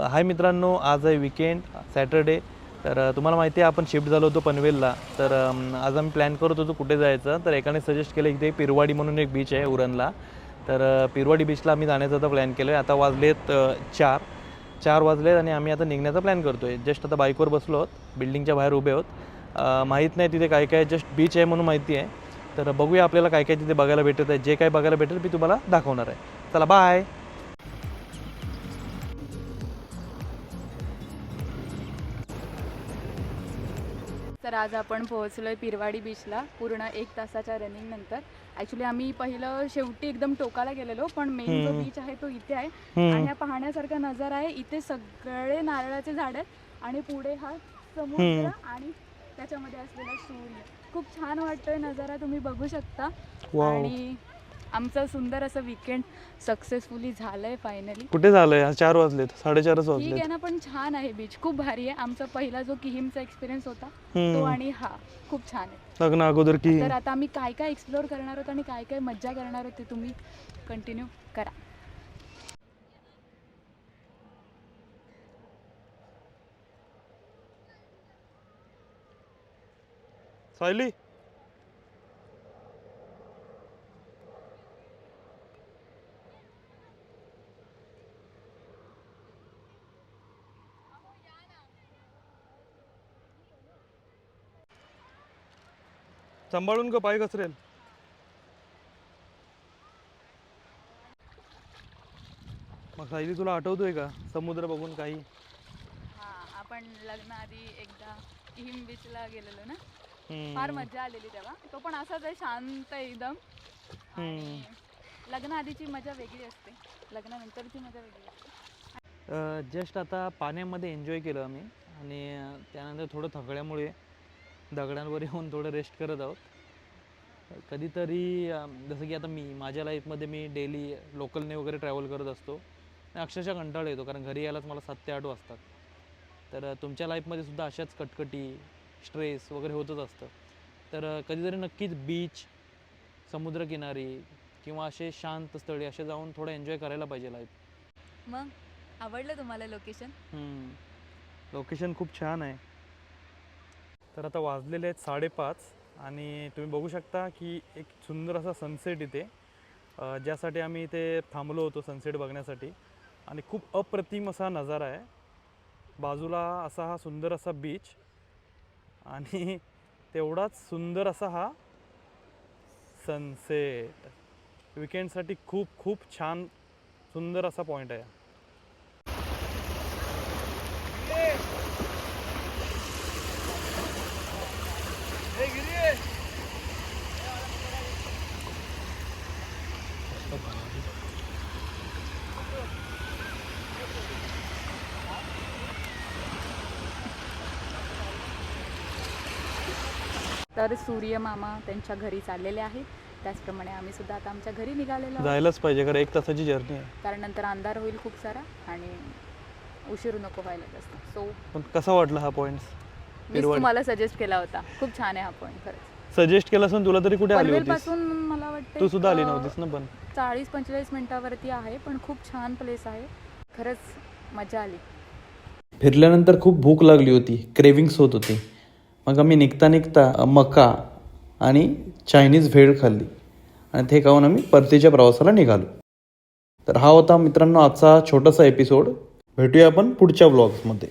हाय मित्रांनो आज आहे विकेंड सॅटरडे तर तुम्हाला माहिती आहे आपण शिफ्ट झालो होतो पनवेलला. तर आज आम्ही प्लॅन करत होतो कुठे जायचं. तर एकाने सजेस्ट केलं इथे पिरवाडी म्हणून एक बीच आहे उरणला. तर पिरवाडी बीचला आम्ही जाण्याचा आता प्लॅन केलो आहे आता वाजलेत चार. चार वाजलेत आणि आम्ही आता निघण्याचा प्लॅन करतो आहे जस्ट आता बाईकवर बसलो आहोत. बिल्डिंगच्या बाहेर उभे आहोत. माहीत नाही तिथे काय काय जस्ट बीच आहे म्हणून माहिती आहे. तर बघूया आपल्याला काय काय तिथे बघायला भेटत आहे. जे काय बघायला भेटेल मी तुम्हाला दाखवणार आहे. चला बाय तर आज आपण पोहोचलोय पिरवाडी बीचला पूर्ण एक तासाच्या रनिंग नंतर ॲक्च्युली आम्ही पहिलं शेवटी एकदम टोकाला गेलेलो पण मेन जो. बीच आहे तो इथे आहे. आणि हा पाहण्यासारखा नजारा आहे इथे सगळे नारळाचे झाड आहेत आणि पुढे हा समुद्र. आणि त्याच्यामध्ये असलेला सूर्य खूप छान वाटतोय नजारा तुम्ही बघू शकता. आणि आमचं सुंदर असं विकेंड सक्सेसफुली झालंय फायनली कुठे झालंय? आज चार वाजलेत. साडेचारच ठीक वाजलेत. आहे ना पण छान आहे बीच खूप भारी आहे. आमचा पहिला जो किहीमचा एक्सपिरियन्स होता हम्म. तो आणि हा. खूप छान आहे. लग्न अगोदर की तर आता आम्ही काय काय एक्सप्लोअर करणार आहोत आणि काय काय मज्जा करणार आहोत ते तुम्ही कंटिन्यू करा. सायली? सांभाळून ग पाय घसरेल. मग सायली तुला आठवतोय का? समुद्र बघून काही? हा आपण लग्नाआधी एकदा किहीम बीचला गेलेलो ना. फार मजा आलेली तेव्हा. तो पण असाच आहे शांत एकदम. आणि लग्नाआधीची मजा वेगळी असते. लग्नानंतरची मजा वेगळी असते. जस्ट आता पाण्यामध्ये एन्जॉय केलं आम्ही. आणि त्यानंतर थोडं थकल्यामुळे दगडांवर येऊन थोडं रेस्ट करत आहोत. कधीतरी जसं की आता मी माझ्या लाईफमध्ये मी डेली लोकलने वगैरे ट्रॅव्हल करत असतो. अक्षरशः कंटाळा येतो कारण घरी यायलाच मला सात ते आठ वाजतात. तर तुमच्या लाईफमध्ये सुद्धा अशाच कटकटी स्ट्रेस वगैरे होतच असतं. तर कधीतरी नक्कीच बीच समुद्रकिनारी किंवा असे शांत स्थळी असे जाऊन थोडं एन्जॉय करायला पाहिजे लाईफ मग? आवडलं तुम्हाला लोकेशन लोकेशन खूप छान आहे. तर आता वाजलेले आहेत साडेपाच आणि तुम्ही बघू शकता की एक सुंदर असा सनसेट इथे. ज्यासाठी आम्ही इथे थांबलो होतो सनसेट बघण्यासाठी. आणि खूप अप्रतिम असा नजारा आहे. बाजूला असा हा सुंदर असा बीच आणि तेवढाच सुंदर असा हा सनसेट विकेंडसाठी खूप खूप छान सुंदर असा पॉईंट आहे. तर सूर्य मामा त्यांच्या घरी चाललेले आहेत. त्याचप्रमाणे आम्ही सुद्धा आता आमच्या घरी निघालेलो. जायलाच पाहिजे कारण एक तासाची जर्नी आहे. कारण नंतर अंधार होईल खूप सारा आणि उशीर नको व्हायला जास्त. सो पण कसा वाटला हा पॉइंट मी. तुम्हाला सजेस्ट केला होता. खूप छान आहे हा पॉईंट खरंच. सजेस्ट केलं असून तुला तरी कुठे आली होतीस? पासून मला वाटतं तू सुद्धा आली नव्हतीस ना पण. चाळीस पंचेचाळीस मिनिटावरती आहे पण खूप छान प्लेस आहे. खरंच मजा आली. फिरल्यानंतर खूप भूक लागली होती क्रेविंग्स होत होती. मग आम्ही निघता निघता मका आणि चायनीज भेळ खाल्ली. आणि ते खाऊन आम्ही परतीच्या प्रवासाला निघालो. तर हा होता मित्रांनो आजचा छोटासा एपिसोड भेटूया आपण पुढच्या ब्लॉग्समध्ये